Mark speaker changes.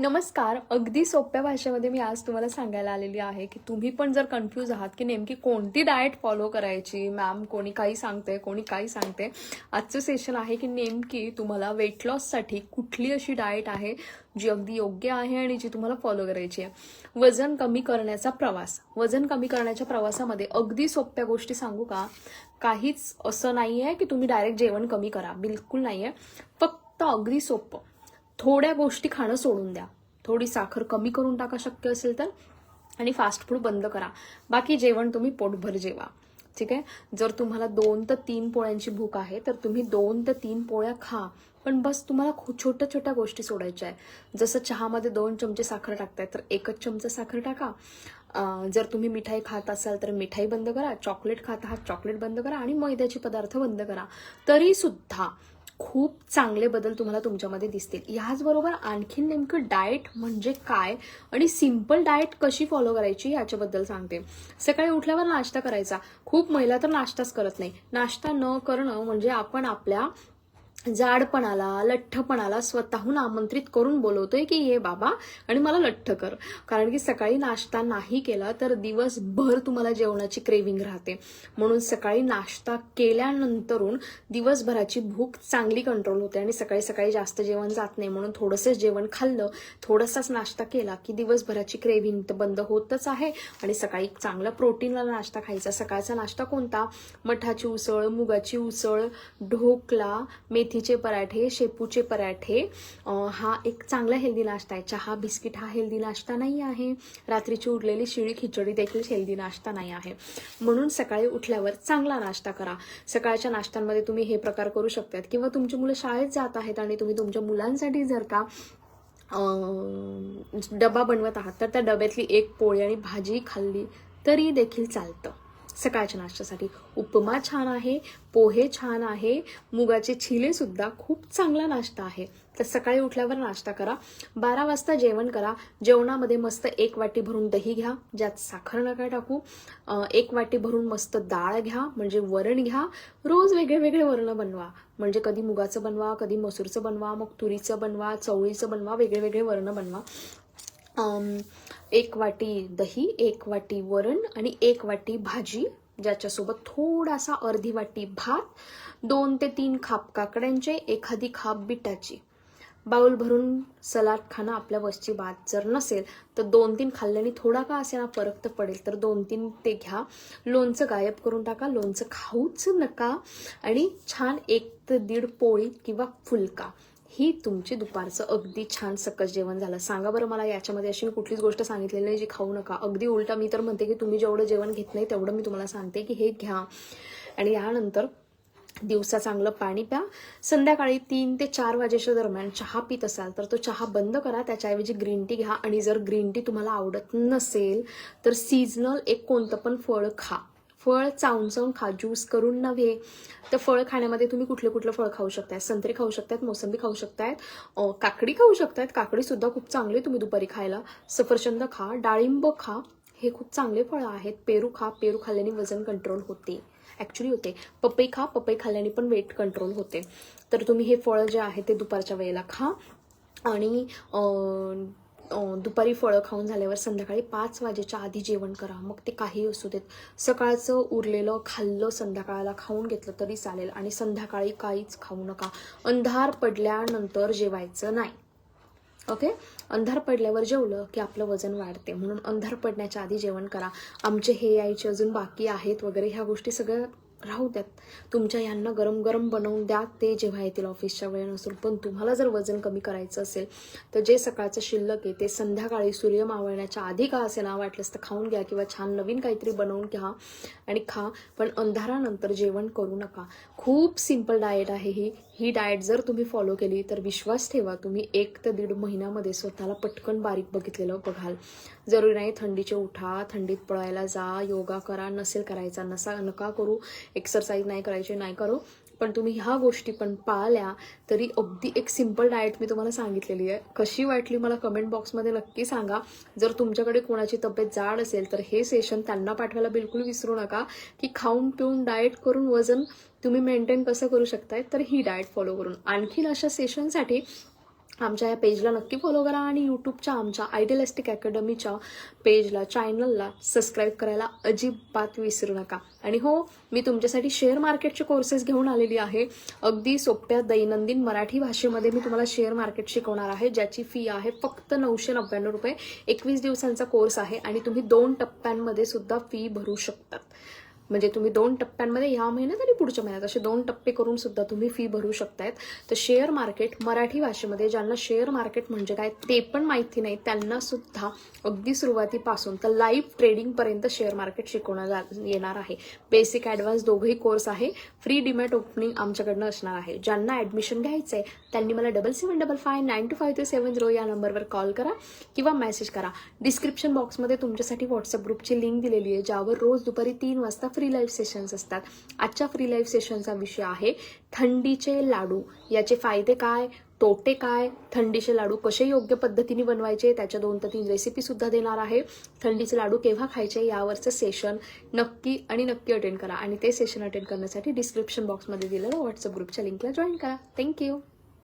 Speaker 1: नमस्कार. अगदी सोप्या भाषेमध्ये मी आज तुम्हाला सांगायला आलेली आहे की तुम्ही पण जर कन्फ्यूज आहात की नेमकी कोणती डाएट फॉलो करायची? मॅम कोणी काही सांगते कोणी काही सांगते आजचं सेशन आहे की नेमकी तुम्हाला वेट लॉससाठी कुठली अशी डाएट आहे जी अगदी योग्य आहे आणि जी तुम्हाला फॉलो करायची आहे? वजन कमी करण्याचा प्रवास. वजन कमी करण्याच्या प्रवासामध्ये अगदी सोप्या गोष्टी सांगू का? काहीच असं नाही आहे की तुम्ही डायरेक्ट जेवण कमी करा. बिलकुल नाही आहे फक्त अगदी सोपं. थोड्या गोष्टी खाणं सोडून द्या. थोडी साखर कमी करून टाका शक्य असेल तर. आणि फास्ट फूड बंद करा. बाकी जेवण तुम्ही पोटभर जेवा. ठीक आहे? जर तुम्हाला दोन तर तीन पोळ्यांची भूक आहे तर तुम्ही दोन तर तीन पोळ्या खा. पण बस तुम्हाला खूप छोट्या छोट्या गोष्टी सोडायच्या आहे जसं चहामध्ये दोन चमचे साखर टाकताय तर एकच चमचा साखर टाका. जर तुम्ही मिठाई खात असाल तर मिठाई बंद करा. चॉकलेट खात आहात चॉकलेट बंद करा. आणि मैद्याचे पदार्थ बंद करा. तरीसुद्धा खूप चांगले बदल तुम्हाला तुमच्यामध्ये दिसतील. ह्याचबरोबर आणखीन नेमकं डाएट म्हणजे काय आणि सिंपल डाएट कशी फॉलो करायची याच्याबद्दल सांगते. सकाळी उठल्यावर नाश्ता करायचा. खूप महिला तर नाश्ताच करत नाही. नाश्ता न करणं म्हणजे आपण आपल्या जाडपणाला लठ्ठपणाला स्वतःहून आमंत्रित करून बोलवतोय की ये बाबा आणि मला लठ्ठ कर. कारण की सकाळी नाश्ता नाही केला तर दिवसभर तुम्हाला जेवणाची क्रेविंग राहते. म्हणून सकाळी नाश्ता केल्यानंतरून दिवसभराची भूक चांगली कंट्रोल होते आणि सकाळी सकाळी जास्त जेवण जात नाही. म्हणून थोडंसंच जेवण खाल्लं थोडासाच नाश्ता केला की दिवसभराची क्रेविंग तर बंद होतच आहे. आणि सकाळी चांगला प्रोटीनवाला नाश्ता खायचा. सकाळचा नाश्ता कोणता? मठाची उसळ मुगाची उसळ ढोकला मेथी मेथीचे पराठे शेपूचे पराठे हा एक चांगला हेल्दी नाश्ता आहे. चहा बिस्किट हा हेल्दी नाश्ता नाही आहे. रात्रीची उरलेली शिळी खिचडी देखील हेल्दी नाश्ता नाही आहे. म्हणून सकाळी उठल्यावर चांगला नाश्ता करा. सकाळच्या नाश्त्यांमध्ये तुम्ही हे प्रकार करू शकतात. किंवा तुमची मुलं शाळेत जात आहेत आणि तुम्ही तुमच्या मुलांसाठी जर का डबा बनवत आहात तर त्या डब्यातली एक पोळी आणि भाजी खाल्ली तरी देखील चालतं. सकाळच्या नाश्त्यासाठी. उपमा छान आहे पोहे छान आहे मुगाचे छिलेसुद्धा खूप चांगला नाश्ता आहे. तर सकाळी उठल्यावर नाश्ता करा. बारा वाजता जेवण करा. जेवणामध्ये मस्त एक वाटी भरून दही घ्या ज्यात साखर नका टाकू. एक वाटी भरून मस्त डाळ घ्या म्हणजे वरण घ्या. रोज वेगळे वेगळे वर्ण बनवा. म्हणजे कधी मुगाचं बनवा कधी मसूरचं बनवा मग तुरीचं बनवा चवळीचं बनवा वेगळे वेगळे वर्ण बनवा. एक वाटी दही एक वाटी वरण आणि एक वाटी भाजी ज्याच्यासोबत थोडासा अर्धी वाटी भात दोन ते तीन खाप काकड्यांचे एखादी खाप बिटाची. बाउल भरून सलाड खाणं आपल्या वस्ती बात जर नसेल तर दोन तीन खाल्ल्याने थोडा का असे ना फरक तर पडेल. तर दोन तीन ते घ्या. लोणचं गायब करून टाका. लोणचं खाऊच नका आणि छान एक ते दीड पोळी किंवा फुलका. ही तुमची दुपारचं अगदी छान सकस जेवण झालं. सांगा बरं मला याच्यामध्ये अशी मी कुठलीच गोष्ट सांगितलेली नाही जी खाऊ नका. अगदी उलटा मी तर म्हणते की तुम्ही जेवढं जेवण घेत नाही तेवढं मी तुम्हाला सांगते की हे घ्या. आणि यानंतर दिवसा चांगलं पाणी प्या. संध्याकाळी तीन ते चार वाजेच्या दरम्यान चहा पित असाल तर तो चहा बंद करा. त्याच्याऐवजी ग्रीन टी घ्या. आणि जर ग्रीन टी तुम्हाला आवडत नसेल तर सीझनल एक कोणतं पण फळ खा. फळ चावून चावून खा ज्यूस करून नव्हे तर फळ खाण्यामध्ये तुम्ही कुठलं कुठलं फळ खाऊ शकताय? संत्री खाऊ शकतात मोसंबी खाऊ शकतायत काकडी खाऊ शकतात काकडीसुद्धा खूप चांगली आहे तुम्ही दुपारी खायला. सफरचंद खा डाळिंब खा हे खूप चांगले फळं आहेत. पेरू खा पेरू खाल्ल्याने वजन कंट्रोल होते. ॲक्च्युली होते. पपई खा पपई खाल्ल्याने पण वेट कंट्रोल होते. तर तुम्ही हे फळं जे आहे ते दुपारच्या वेळेला खा आणि दुपारी फळं खाऊन झाल्यावर संध्याकाळी पाच वाजेच्या आधी जेवण करा. मग ते काही असू देत. सकाळचं उरलेलं खाल्लं संध्याकाळाला खाऊन घेतलं तरी चालेल आणि संध्याकाळी काहीच खाऊ नका. अंधार पडल्यानंतर जेवायचं नाही. ओके? अंधार पडल्यावर जेवलं की आपलं वजन वाढते. म्हणून अंधार पडण्याच्या आधी जेवण करा. आमचे हे यायचे अजून बाकी आहेत वगैरे ह्या गोष्टी सगळ्या राहू द्यात. तुमच्या यांना गरम गरम बनवून द्या ते जेव्हा येतील ऑफिसच्या वेळेनुसार पण तुम्हाला जर वजन कमी करायचं असेल तर जे सकाळचं शिल्लक आहे ते संध्याकाळी सूर्य मावळण्याच्या आधी का असे ना वाटलंच तर खाऊन घ्या किंवा छान नवीन काहीतरी बनवून घ्या आणि खा. पण अंधारानंतर जेवण करू नका. खूप सिंपल डाएट आहे ही. ही डाएट जर तुम्ही फॉलो केली तर विश्वास ठेवा तुम्ही एक ते दीड महिन्यामध्ये स्वतःला पटकन बारीक बघितलेलं बघाल. जरुरी नाही थंडीचे उठा थंडीत पळायला जा योगा करा नसेल करायचा नसा नका करू. एक्सरसाइज नाही करायची नाही करू. पण तुम्ही ह्या गोष्टी पण पाळल्या तरी अगदी एक सिंपल डाएट मी तुम्हाला सांगितलेली आहे. कशी वाटली मला कमेंट बॉक्समध्ये नक्की सांगा. जर तुमच्याकडे कोणाची तब्येत जाड असेल तर हे सेशन त्यांना पाठवायला बिलकुल विसरू नका. की खाऊन पिऊन डाएट करून वजन तुम्ही मेंटेन कसं करू शकताय तर ही डाएट फॉलो करून. आणखीन अशा सेशनसाठी आमच्या या पेजला नक्की फॉलो करा आणि यूट्यूबच्या आमच्या आयडियलिस्टिक अकॅडमीच्या पेजला चॅनलला सबस्क्राईब करायला अजिबात विसरू नका. आणि हो मी तुमच्यासाठी शेअर मार्केटचे कोर्सेस घेऊन आलेली आहे. अगदी सोप्या दैनंदिन मराठी भाषेमध्ये मी तुम्हाला शेअर मार्केट शिकवणार आहे ज्याची फी आहे फक्त नऊशे नव्याण्णव रुपये. एकवीस दिवसांचा कोर्स आहे आणि तुम्ही दोन टप्प्यांमध्ये सुद्धा फी भरू शकतात म्हणजे तुम्ही दोन टप्प्यांमध्ये ह्या महिन्यात आणि पुढच्या महिन्यात असे दोन टप्पे करून सुद्धा तुम्ही फी भरू शकतायत. तर शेअर मार्केट मराठी भाषेमध्ये ज्यांना शेअर मार्केट म्हणजे काय ते पण माहिती नाही त्यांना सुद्धा अगदी सुरुवातीपासून तर लाईव्ह ट्रेडिंगपर्यंत शेअर मार्केट शिकवण्यात जा- येणार आहे. बेसिक ॲडव्हान्स दोघंही कोर्स आहे. फ्री डिमॅट ओपनिंग आमच्याकडनं असणार आहे. ज्यांना ॲडमिशन घ्यायचं आहे त्यांनी मला double seven double five nine two five three seven zero या नंबरवर कॉल करा किंवा मेसेज करा. डिस्क्रिप्शन बॉक्समध्ये तुमच्यासाठी व्हॉट्सअप ग्रुपची लिंक दिलेली आहे ज्यावर रोज दुपारी तीन वाजता फ्री लाईव्ह सेशन्स असतात. आजच्या फ्री लाईव्ह सेशनचा विषय आहे थंडीचे लाडू. याचे फायदे काय? तोटे काय? थंडीचे लाडू कसे योग्य पद्धतीने बनवायचे? त्याच्या दोन ते तीन रेसिपी सुद्धा देणार आहे. थंडीचे लाडू केव्हा खायचे? यावरचं सेशन नक्की आणि नक्की अटेंड करा. आणि ते सेशन अटेंड करण्यासाठी डिस्क्रिप्शन बॉक्समध्ये दिलेलं व्हॉट्सअप ग्रुपच्या लिंकला जॉईन करा. थँक्यू